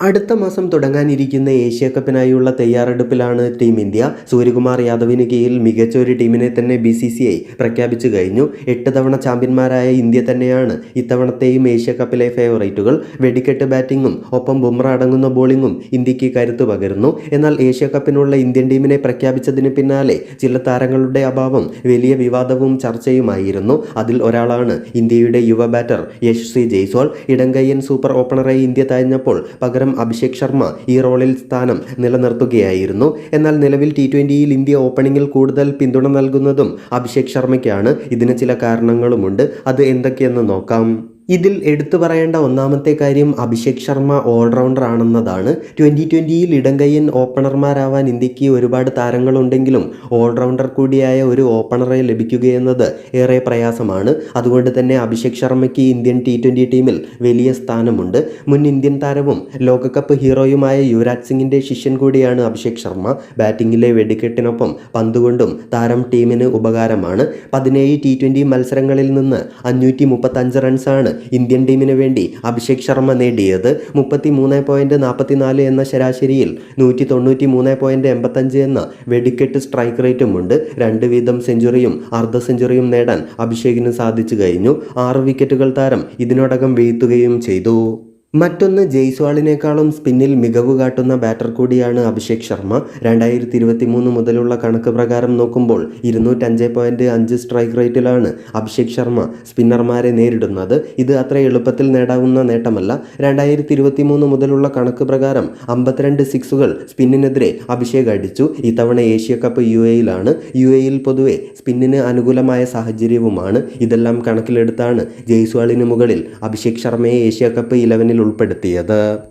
അടുത്ത മാസം തുടങ്ങാനിരിക്കുന്ന ഏഷ്യ കപ്പിനായുള്ള തയ്യാറെടുപ്പിലാണ് ടീം ഇന്ത്യ. സൂര്യകുമാർ യാദവിന് കീഴിൽ മികച്ച ഒരു ടീമിനെ തന്നെ ബി സി സി ഐ പ്രഖ്യാപിച്ചു കഴിഞ്ഞു. എട്ട് തവണ ചാമ്പ്യന്മാരായ ഇന്ത്യ തന്നെയാണ് ഇത്തവണത്തെയും ഏഷ്യ കപ്പിലെ ഫേവറേറ്റുകൾ. വെടിക്കെട്ട് ബാറ്റിംഗും ഒപ്പം ബുംറ അടങ്ങുന്ന ബോളിംഗും ഇന്ത്യയ്ക്ക് കരുത്തു പകരുന്നു. എന്നാൽ ഏഷ്യ കപ്പിനുള്ള ഇന്ത്യൻ ടീമിനെ പ്രഖ്യാപിച്ചതിന് പിന്നാലെ ചില താരങ്ങളുടെ അഭാവം വലിയ വിവാദവും ചർച്ചയുമായിരുന്നു. അതിൽ ഒരാളാണ് ഇന്ത്യയുടെ യുവ ബാറ്റർ യശ്ശ്രീ ജയ്സ്വാൾ. ഇടങ്കയ്യൻ സൂപ്പർ ഓപ്പണറായി ഇന്ത്യ തഴഞ്ഞപ്പോൾ പകരം അഭിഷേക് ശർമ്മ ഈ റോളിൽ സ്ഥാനം നിലനിർത്തുകയായിരുന്നു. എന്നാൽ നിലവിൽ ടി ട്വന്റിയിൽ ഇന്ത്യ ഓപ്പണിംഗിൽ കൂടുതൽ പിന്തുണ നൽകുന്നതും അഭിഷേക് ശർമ്മയ്ക്കാണ്. ഇതിന് ചില കാരണങ്ങളുമുണ്ട്. അത് എന്തൊക്കെയെന്ന് നോക്കാം. ഇതിൽ എടുത്തു പറയേണ്ട ഒന്നാമത്തെ കാര്യം അഭിഷേക് ശർമ്മ ഓൾറൗണ്ടർ ആണെന്നതാണ്. ട്വന്റി ട്വന്റിയിൽ ഇടങ്കയ്യൻ ഓപ്പണർമാരാവാൻ ഇന്ത്യയ്ക്ക് ഒരുപാട് താരങ്ങളുണ്ടെങ്കിലും ഓൾറൗണ്ടർ കൂടിയായ ഒരു ഓപ്പണറെ ലഭിക്കുകയെന്നത് ഏറെ പ്രയാസമാണ്. അതുകൊണ്ട് തന്നെ അഭിഷേക് ശർമ്മയ്ക്ക് ഇന്ത്യൻ ടി ട്വന്റി ടീമിൽ വലിയ സ്ഥാനമുണ്ട്. മുൻ ഇന്ത്യൻ താരവും ലോകകപ്പ് ഹീറോയുമായ യുവരാജ് സിംഗിന്റെ ശിഷ്യൻ കൂടിയാണ് അഭിഷേക് ശർമ്മ. ബാറ്റിങ്ങിലെ വെടിക്കെട്ടിനൊപ്പം പന്തുകൊണ്ടും താരം ടീമിന് ഉപകാരമാണ്. പതിനേഴ് ടി ട്വന്റി മത്സരങ്ങളിൽ നിന്ന് അഞ്ഞൂറ്റി മുപ്പത്തഞ്ച് റൺസാണ് ഇന്ത്യൻ ടീമിന് വേണ്ടി അഭിഷേക് ശർമ്മ നേടിയത് മുപ്പത്തി മൂന്ന് പോയിന്റ് നാൽപ്പത്തിനാല് എന്ന ശരാശരിയിൽ നൂറ്റി തൊണ്ണൂറ്റി മൂന്ന് പോയിന്റ് എൺപത്തഞ്ച് എന്ന വെടിക്കെട്ട് സ്ട്രൈക്ക് റേറ്റുമുണ്ട് രണ്ട് വീതം സെഞ്ചുറിയും അർദ്ധ സെഞ്ചുറിയും നേടാൻ അഭിഷേകിന് സാധിച്ചു കഴിഞ്ഞു. ആറ് വിക്കറ്റുകൾ താരം ഇതിനോടകം വീഴ്ത്തുകയും ചെയ്തു. മറ്റൊന്ന് ജയ്സ്വാളിനേക്കാളും സ്പിന്നിൽ മികവ് കാട്ടുന്ന ബാറ്റർ കൂടിയാണ് അഭിഷേക് ശർമ്മ. രണ്ടായിരത്തി ഇരുപത്തി മൂന്ന് മുതലുള്ള കണക്ക് പ്രകാരം നോക്കുമ്പോൾ ഇരുന്നൂറ്റഞ്ച് പോയിന്റ് അഞ്ച് സ്ട്രൈക്ക് റേറ്റിലാണ് അഭിഷേക് ശർമ്മ സ്പിന്നർമാരെ നേരിടുന്നത്. ഇത് അത്ര എളുപ്പത്തിൽ നേടാവുന്ന നേട്ടമല്ല. രണ്ടായിരത്തി ഇരുപത്തി മൂന്ന് മുതലുള്ള കണക്ക് പ്രകാരം അമ്പത്തിരണ്ട് സിക്സുകൾ സ്പിന്നിനെതിരെ അഭിഷേക് അടിച്ചു. ഇത്തവണ ഏഷ്യ കപ്പ് യു എയിലാണ് യു എയിൽ പൊതുവെ സ്പിന്നിന് അനുകൂലമായ സാഹചര്യവുമാണ്. ഇതെല്ലാം കണക്കിലെടുത്താണ് ജയ്സ്വാളിന് മുകളിൽ അഭിഷേക് ശർമ്മയെ ഏഷ്യ കപ്പ് ഇലവനിൽ ഉൾപ്പെടുത്തിയത്.